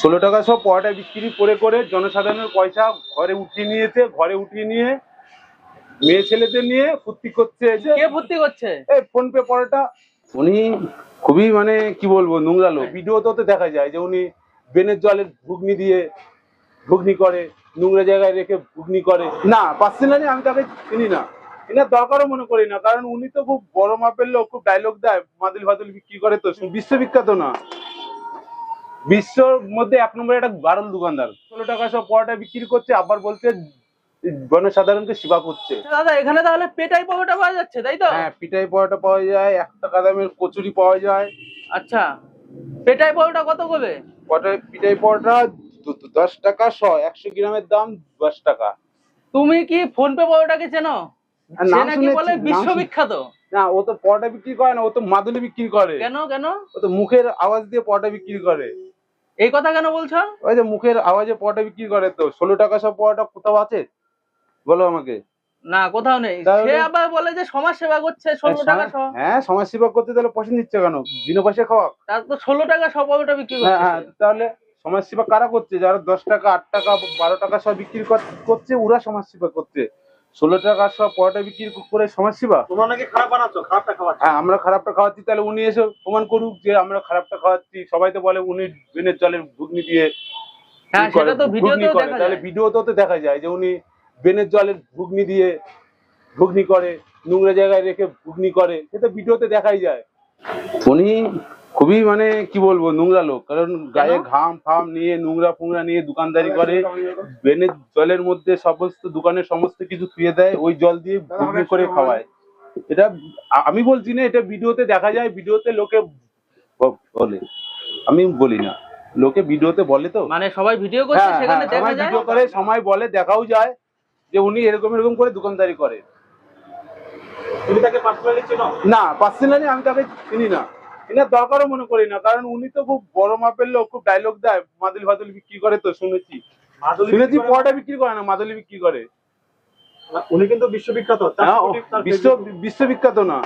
ষোলো টাকা সব পরোটা বিক্রি করে করে জনসাধারণের পয়সা ঘরে উঠিয়ে নিয়েছে ঘরে উঠিয়ে নিয়ে মেয়ে ছেলেদের নিয়ে ফুর্তি করছে কে ভর্তি করছে? এই ফোন পে পরোটা। উনি খুবই মানে কি বলব নোংরা লোক ভিডিও তো দেখা যায় যে উনি বেনের জলের ঘুগনি দিয়ে ঘুগনি করে নোংরা জায়গায় রেখে ঘুগনি করে। না পার্সোনালি আমি তাকে চিনি না। এনার দরকারও মনে করি না কারণ উনি তো খুব বড় মাপের লোক খুব ডায়লগ দেয় মাদুল ফাদুল বিক্রি করে তো বিশ্ববিখ্যাত না। বিশ্বর মধ্যে এক নম্বরে একটা গারল দোকানদার। ষোলো টাকা সব পরোটা বিক্রি করছে আবার বলছে জনসাধারণকে সেবা করছে। দাদা এখানে তাহলে পেটাই পরোটা পাওয়া যাচ্ছে তাই তো? হ্যাঁ পিঠাই পরোটা পাওয়া যায় এক টাকা দামের কচুরি পাওয়া যায়। আচ্ছা পেটাই পরোটা কত করে? পরোটা? পিঠাই পরোটা দশ টাকা শ একশো গ্রামের দাম দশ টাকা। তুমি কি ফোন পে পরোটাকে চেনো? সে নাকি বলে? বিশ্ববিখ্যাত। না ও তো পরোটা বিক্রি করে না ও তো মাদুলি বিক্রি করে। কেন কেন? ও তো মুখের আওয়াজ দিয়ে পরোটা বিক্রি করে। এই কথা কেন বলছো? ওই যে মুখের আওয়াজে পরোটা বিক্রি করে তো ষোলো টাকা সব পরোটা কোথাও আছে? বলো আমাকে। না কোথাও নেই। সে আবার বলে যে সমাজ সেবা করছে ষোলো টাকা হ্যাঁ সমাজ সেবা। করতে তাহলে পয়সা নিচ্ছে কেন? বিনা পয়সা খাওয়া তার তো ষোলো টাকা সব পরোটা বিক্রি হ্যাঁ করছে হ্যাঁ তাহলে সমাজ সেবা কারা করছে? যারা দশ টাকা আট টাকা বারো টাকা সব বিক্রি কর- করছে ওরা সমাজ সেবা করছে। ষোলো টাকা সব পরোটা বিক্রি করে সমাজ সেবা? তোমরা নাকি খারাপ বানাচ্ছ খারাপটা খাওয়াচ্ছ? হ্যাঁ আমরা খারাপটা খাওয়াচ্ছি তাহলে উনি এসে প্রমাণ করুক যে আমরা খারাপটা খাওয়াচ্ছি। সবাই তো বলে উনি বেনের জলের ঘুগনি দিয়ে হ্যাঁ সেটা তো দেখা তাহলে যায়। তো দেখা যায় যে উনি বেনের জলের ঘুগনি দিয়ে ঘুগনি করে নোংরা জায়গায় রেখে ঘুগনি করে। সেটা ভিডিওতে দেখাই যায়। উনি খুবই মানে কি বলব নোংরা লোক। কারণ গায়ে ঘাম ফাম নিয়ে নোংরা ফুংরা নিয়ে দোকানদারি করে বেনের জলের মধ্যে সমস্ত দোকানের সমস্ত কিছু ধুয়ে দেয় ওই জল দিয়ে ঘুগনি করে খাওয়ায়। এটা আমি বলছি না এটা ভিডিওতে দেখা যায় ভিডিওতে লোকে বলে। আমি বলি না। লোকে ভিডিওতে বলে তো। মানে সবাই ভিডিও করছে হ্যাঁ, সেখানে হ্যাঁ, দেখা সবাই যায়? ভিডিও করে সময় বলে দেখাও যায় যে উনি এরকম এরকম করে দোকানদারি করে। তুমি তাকে পার্সোনালি চেনো? না পার্সোনালি আমি তাকে চিনি না। এনার দরকারও মনে করি না কারণ উনি তো খুব বড় মাপের লোক খুব ডায়লগ দেয়। মাদুলি ফাদুল বিক্রি করে তো শুনেছি। শুনেছি বিক্রি বিক্রি করে না মাদুলি বিক্রি করে। উনি কিন্তু বিশ্ববিখ্যাত। বিশ্ব বিশ্ববিখ্যাত না।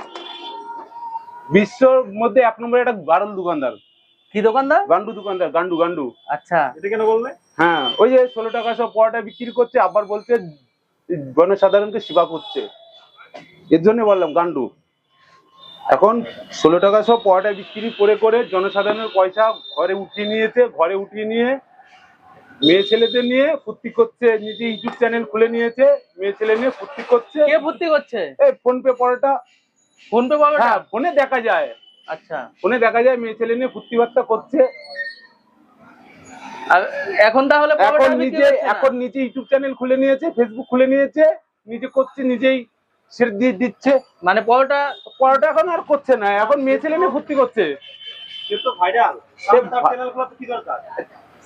বিশ্বর মধ্যে এক নম্বরে একটা গারল দোকানদার। কি দোকানদার? গান্ডু দোকানদার গান্ডু গান্ডু। আচ্ছা। এটা কেন বললে? হ্যাঁ ওই যে ষোলো টাকা সব পরোটা বিক্রি করছে আবার বলছে জনসাধারণকে সেবা করছে। এর জন্য বললাম গান্ডু। এখন ষোলো টাকা সব পরোটা বিক্রি করে করে জনসাধারণের পয়সা ঘরে উঠিয়ে নিয়েছে ঘরে উঠিয়ে নিয়ে মেয়ে ছেলেদের নিয়ে ফুর্তি করছে নিজে ইউটিউব চ্যানেল খুলে নিয়েছে মেয়ে ছেলে নিয়ে ফুর্তি করছে। কে ভর্তি করছে? এই ফোন পে পরোটা। PhonePe paratha? হ্যাঁ ফোনে দেখা যায়। আচ্ছা। ফোনে দেখা যায় মেয়ে ছেলে নিয়ে ফুর্তি বার্তা করছে। আর এখন তাহলে এখন নিজে এখন নিজে ইউটিউব চ্যানেল খুলে নিয়েছে ফেসবুক খুলে নিয়েছে নিজে করছে নিজেই। সেরে দিয়ে দিচ্ছে। মানে পরোটা পরোটা এখন আর করছে না এখন মেয়ে ছেলে মেয়ে ফুর্তি করছে।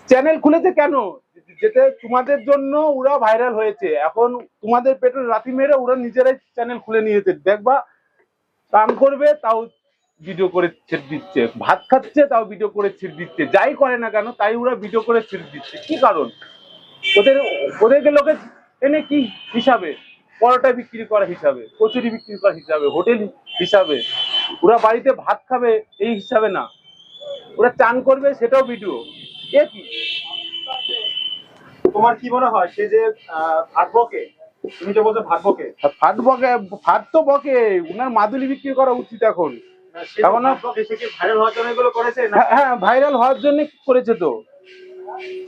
চ্যানেল খুলেছে কেন? যেতে তোমাদের জন্য ওরা ভাইরাল হয়েছে। এখন তোমাদের পেটে রাতি মেরে ওরা নিজেরাই চ্যানেল খুলে নিয়েছে। দেখবা কাম করবে তাও ভিডিও করে ছেড়ে দিচ্ছে। ভাত খাচ্ছে তাও ভিডিও করে ছেড়ে দিচ্ছে। যাই করে না কেন তাই ওরা ভিডিও করে ছেড়ে দিচ্ছে। কি কারণ? ওদের ওদেরকে লোকে এনে কি হিসাবে? পরোটা বিক্রি করা হিসাবে কচুরি বিক্রি করা হিসাবে হোটেল হিসাবে। ওরা বাড়িতে ভাত খাবে এই হিসাবে না। ওরা চান করবে সেটাও ভিডিও। এ কি? তোমার কি মনে হয় সে যে ভাট তুমি যে বলছো ভাট বকে। ফাট বকে ফাট তো বকে। উনার মাদুলি বিক্রি করা উচিত এখন। সে এখন কি ভাইরাল হওয়ার জন্য এগুলো করেছে না? হ্যাঁ, হ্যাঁ ভাইরাল হওয়ার জন্য করেছে তো।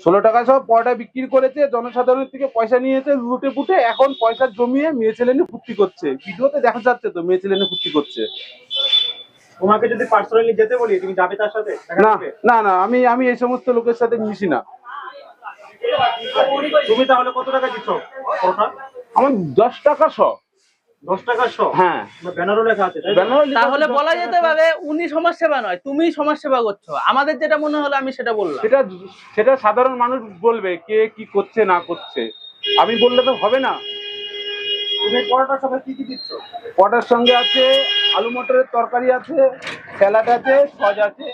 ষোলো টাকা সব পরোটা বিক্রি করেছে জনসাধারণের থেকে পয়সা নিয়েছে লুটে পুটে এখন পয়সা জমিয়ে মেয়ে ছেলে নিয়ে ফুর্তি করছে। ভিডিওতে দেখা যাচ্ছে তো মেয়ে ছেলে নিয়ে ফুর্তি করছে। তোমাকে যদি পার্সোনালি যেতে বলি তুমি যাবে তার সাথে? না? না না আমি আমি এই সমস্ত লোকের সাথে মিশি না। তুমি তাহলে কত টাকা দিচ্ছ আমার দশ টাকা শ তাহলে 10 বলা যেতে পারে উনি সমাজ সেবা নয় তুমি সমাজ সেবা করছ। আমাদের যেটা মনে হলো আমি সেটা বললাম। সেটা সেটা সাধারণ মানুষ বলবে কে কি করছে না করছে। আমি বললে তো হবে না। তুমি পরোটার কি কি দিচ্ছ? পটার সঙ্গে আছে আলু মটরের তরকারি আছে স্যালাড আছে সজ আছে।